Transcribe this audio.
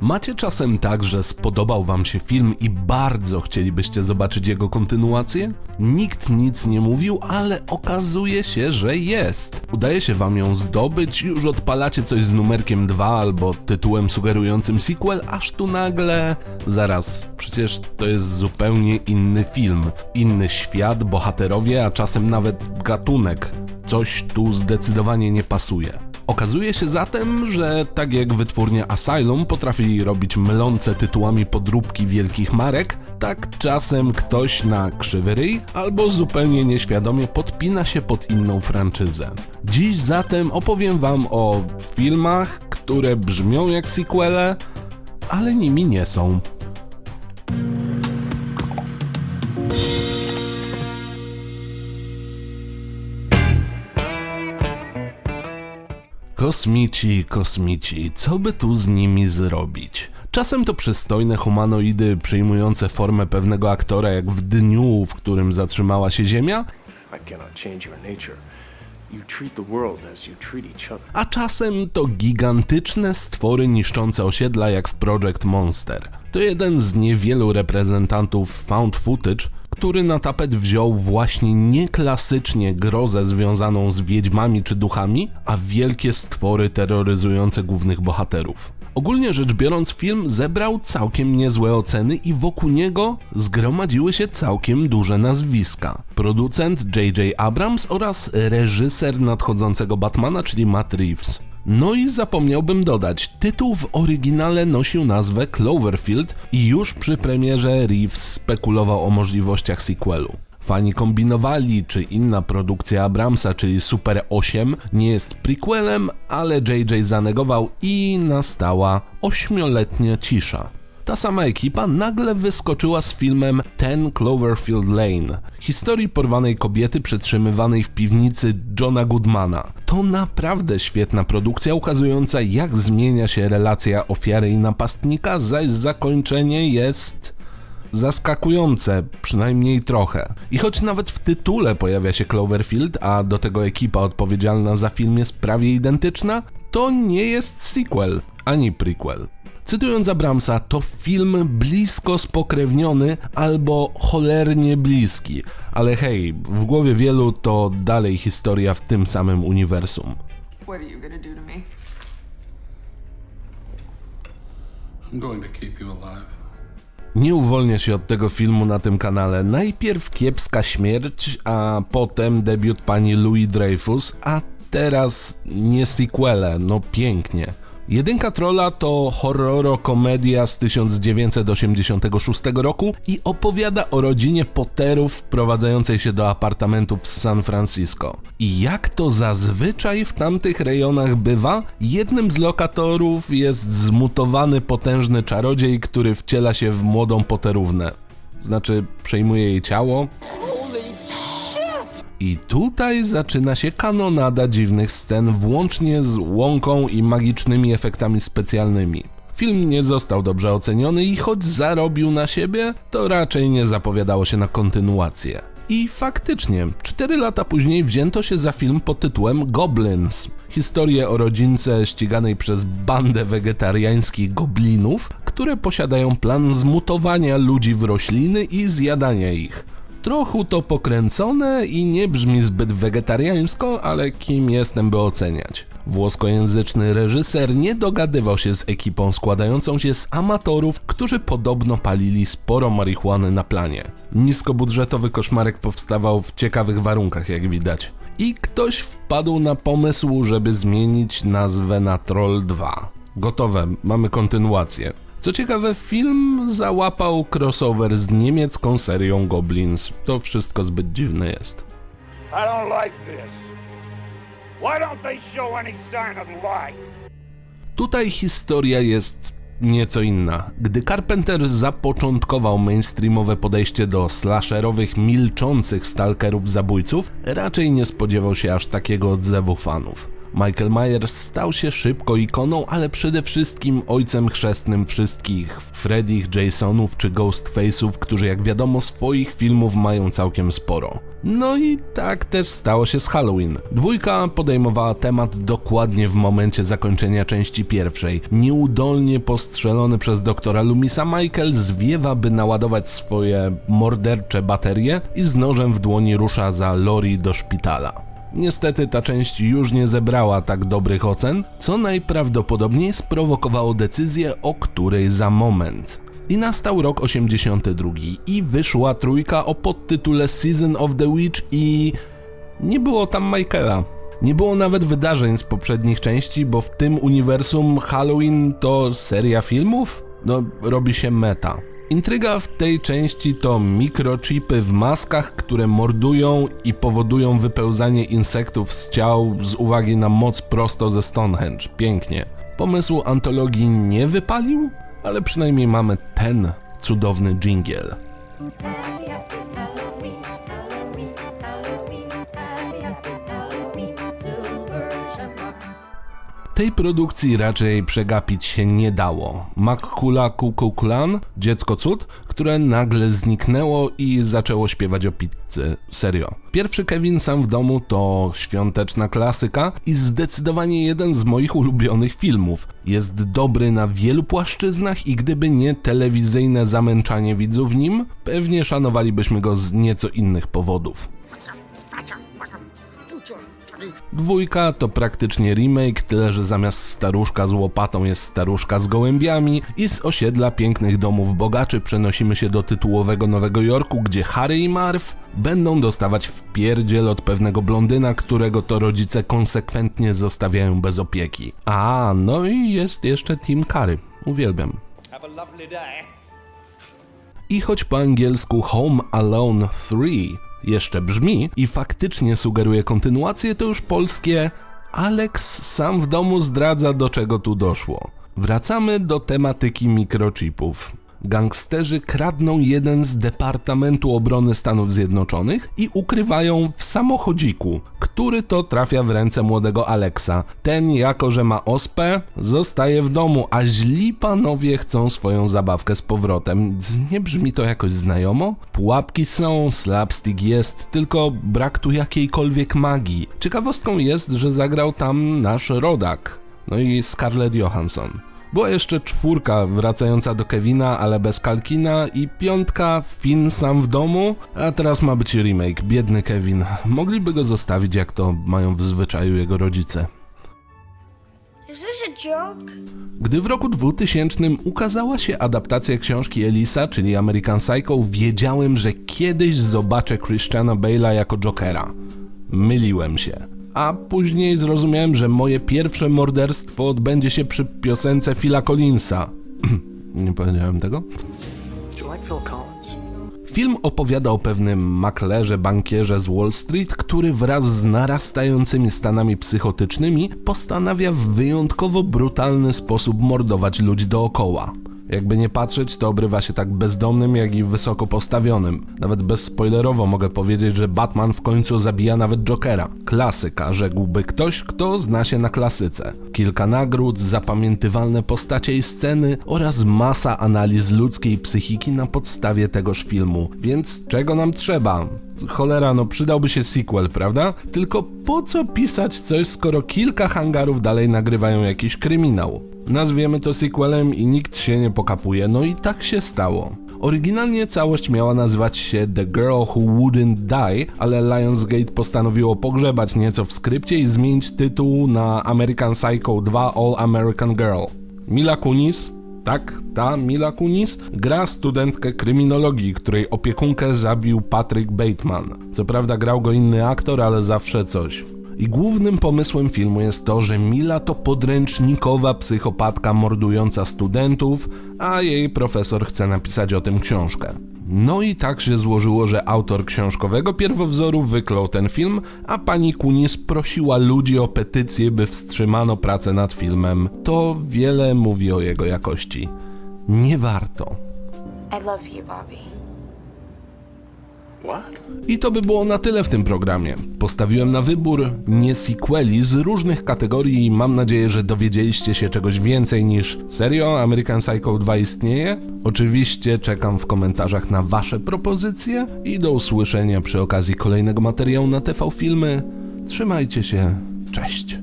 Macie czasem tak, że spodobał wam się film i bardzo chcielibyście zobaczyć jego kontynuację? Nikt nic nie mówił, ale okazuje się, że jest. Udaje się wam ją zdobyć, już odpalacie coś z numerkiem 2 albo tytułem sugerującym sequel, aż tu nagle... Zaraz, przecież to jest zupełnie inny film. Inny świat, bohaterowie, a czasem nawet gatunek. Coś tu zdecydowanie nie pasuje. Okazuje się zatem, że tak jak wytwórnia Asylum potrafi robić mylące tytułami podróbki wielkich marek, tak czasem ktoś na krzywy ryj albo zupełnie nieświadomie podpina się pod inną franczyzę. Dziś zatem opowiem wam o filmach, które brzmią jak sequele, ale nimi nie są. Kosmici, kosmici, co by tu z nimi zrobić? Czasem to przystojne humanoidy przyjmujące formę pewnego aktora, jak w dniu, w którym zatrzymała się Ziemia, a czasem to gigantyczne stwory niszczące osiedla, jak w Project Monster. To jeden z niewielu reprezentantów found footage, który na tapet wziął właśnie nie klasycznie grozę związaną z wiedźmami czy duchami, a wielkie stwory terroryzujące głównych bohaterów. Ogólnie rzecz biorąc, film zebrał całkiem niezłe oceny i wokół niego zgromadziły się całkiem duże nazwiska. Producent J.J. Abrams oraz reżyser nadchodzącego Batmana, czyli Matt Reeves. No i zapomniałbym dodać, tytuł w oryginale nosił nazwę Cloverfield i już przy premierze Reeves spekulował o możliwościach sequelu. Fani kombinowali, czy inna produkcja Abramsa, czyli Super 8, nie jest prequelem, ale JJ zanegował i nastała ośmioletnia cisza. Ta sama ekipa nagle wyskoczyła z filmem Ten Cloverfield Lane, historii porwanej kobiety przetrzymywanej w piwnicy Johna Goodmana. To naprawdę świetna produkcja ukazująca jak zmienia się relacja ofiary i napastnika, zaś zakończenie jest zaskakujące, przynajmniej trochę. I choć nawet w tytule pojawia się Cloverfield, a do tego ekipa odpowiedzialna za film jest prawie identyczna, to nie jest sequel ani prequel. Cytując Abramsa, to film blisko spokrewniony albo cholernie bliski, ale hej, w głowie wielu to dalej historia w tym samym uniwersum. What are you gonna do to me? I'm going to keep you alive. Nie uwolnię się od tego filmu na tym kanale. Najpierw kiepska śmierć, a potem debiut pani Louis Dreyfus, a teraz nie sequele, no pięknie. Jedynka Trolla to horroro-komedia z 1986 roku i opowiada o rodzinie Potterów wprowadzającej się do apartamentów z San Francisco. I jak to zazwyczaj w tamtych rejonach bywa, jednym z lokatorów jest zmutowany potężny czarodziej, który wciela się w młodą Potterównę. Znaczy, przejmuje jej ciało, i tutaj zaczyna się kanonada dziwnych scen, włącznie z łąką i magicznymi efektami specjalnymi. Film nie został dobrze oceniony i choć zarobił na siebie, to raczej nie zapowiadało się na kontynuację. I faktycznie, 4 lata później wzięto się za film pod tytułem Goblins. Historię o rodzince ściganej przez bandę wegetariańskich goblinów, które posiadają plan zmutowania ludzi w rośliny i zjadania ich. Trochę to pokręcone i nie brzmi zbyt wegetariańsko, ale kim jestem, by oceniać. Włoskojęzyczny reżyser nie dogadywał się z ekipą składającą się z amatorów, którzy podobno palili sporo marihuany na planie. Niskobudżetowy koszmarek powstawał w ciekawych warunkach, jak widać. I ktoś wpadł na pomysł, żeby zmienić nazwę na Troll 2. Gotowe, mamy kontynuację. Co ciekawe, film załapał crossover z niemiecką serią Goblins. To wszystko zbyt dziwne jest. I don't like this. Why don't they show any sign of life? Tutaj historia jest nieco inna. Gdy Carpenter zapoczątkował mainstreamowe podejście do slasherowych, milczących stalkerów zabójców, raczej nie spodziewał się aż takiego odzewu fanów. Michael Myers stał się szybko ikoną, ale przede wszystkim ojcem chrzestnym wszystkich Freddych, Jasonów czy Ghostface'ów, którzy jak wiadomo swoich filmów mają całkiem sporo. No i tak też stało się z Halloween. Dwójka podejmowała temat dokładnie w momencie zakończenia części pierwszej. Nieudolnie postrzelony przez doktora Lumisa Michael zwiewa, by naładować swoje mordercze baterie i z nożem w dłoni rusza za Lori do szpitala. Niestety ta część już nie zebrała tak dobrych ocen, co najprawdopodobniej sprowokowało decyzję, o której za moment. I nastał rok 82 i wyszła trójka o podtytule Season of the Witch i nie było tam Michaela. Nie było nawet wydarzeń z poprzednich części, bo w tym uniwersum Halloween to seria filmów? No, robi się meta. Intryga w tej części to mikrochipy w maskach, które mordują i powodują wypełzanie insektów z ciał z uwagi na moc prosto ze Stonehenge. Pięknie. Pomysł antologii nie wypalił, ale przynajmniej mamy ten cudowny dżingiel. Tej produkcji raczej przegapić się nie dało. Makula Kuku Klan, dziecko cud, które nagle zniknęło i zaczęło śpiewać o pizzy. Serio. Pierwszy Kevin sam w domu to świąteczna klasyka i zdecydowanie jeden z moich ulubionych filmów. Jest dobry na wielu płaszczyznach i gdyby nie telewizyjne zamęczanie widzów nim, pewnie szanowalibyśmy go z nieco innych powodów. Dwójka to praktycznie remake, tyle że zamiast staruszka z łopatą jest staruszka z gołębiami i z osiedla pięknych domów bogaczy przenosimy się do tytułowego Nowego Jorku, gdzie Harry i Marv będą dostawać w pierdziel od pewnego blondyna, którego to rodzice konsekwentnie zostawiają bez opieki. A, no i jest jeszcze Tim Curry. Uwielbiam. I choć po angielsku Home Alone 3 jeszcze brzmi i faktycznie sugeruje kontynuację, to już polskie Alex sam w domu zdradza do czego tu doszło. Wracamy do tematyki mikrochipów. Gangsterzy kradną jeden z Departamentu Obrony Stanów Zjednoczonych i ukrywają w samochodziku, który to trafia w ręce młodego Alexa. Ten, jako że ma ospę, zostaje w domu, a źli panowie chcą swoją zabawkę z powrotem. Nie brzmi to jakoś znajomo? Pułapki są, slapstick jest, tylko brak tu jakiejkolwiek magii. Ciekawostką jest, że zagrał tam nasz rodak, no i Scarlett Johansson. Była jeszcze czwórka wracająca do Kevina, ale bez Kalkina i piątka Finn sam w domu, a teraz ma być remake. Biedny Kevin. Mogliby go zostawić jak to mają w zwyczaju jego rodzice. Gdy w roku 2000 ukazała się adaptacja książki Elisa, czyli American Psycho, wiedziałem, że kiedyś zobaczę Christiana Bale'a jako Jokera. Myliłem się. A później zrozumiałem, że moje pierwsze morderstwo odbędzie się przy piosence Phila Collinsa. Nie powiedziałem tego? Film opowiada o pewnym maklerze, bankierze z Wall Street, który wraz z narastającymi stanami psychotycznymi postanawia w wyjątkowo brutalny sposób mordować ludzi dookoła. Jakby nie patrzeć, to obrywa się tak bezdomnym, jak i wysoko postawionym. Nawet bezspoilerowo mogę powiedzieć, że Batman w końcu zabija nawet Jokera. Klasyka, rzekłby ktoś, kto zna się na klasyce. Kilka nagród, zapamiętywalne postacie i sceny oraz masa analiz ludzkiej psychiki na podstawie tegoż filmu. Więc czego nam trzeba? Cholera, no przydałby się sequel, prawda? Tylko po co pisać coś, skoro kilka hangarów dalej nagrywają jakiś kryminał? Nazwiemy to sequelem i nikt się nie pokapuje, no i tak się stało. Oryginalnie całość miała nazywać się The Girl Who Wouldn't Die, ale Lionsgate postanowiło pogrzebać nieco w skrypcie i zmienić tytuł na American Psycho 2 All American Girl. Mila Kunis, tak, ta Mila Kunis gra studentkę kryminologii, której opiekunkę zabił Patrick Bateman. Co prawda grał go inny aktor, ale zawsze coś. I głównym pomysłem filmu jest to, że Mila to podręcznikowa psychopatka mordująca studentów, a jej profesor chce napisać o tym książkę. No i tak się złożyło, że autor książkowego pierwowzoru wyklął ten film, a pani Kunis prosiła ludzi o petycję, by wstrzymano pracę nad filmem. To wiele mówi o jego jakości. Nie warto. I love you, Bobby. I to by było na tyle w tym programie. Postawiłem na wybór nie sequeli z różnych kategorii i mam nadzieję, że dowiedzieliście się czegoś więcej niż serio American Psycho 2 istnieje. Oczywiście czekam w komentarzach na wasze propozycje i do usłyszenia przy okazji kolejnego materiału na TV Filmy. Trzymajcie się, cześć.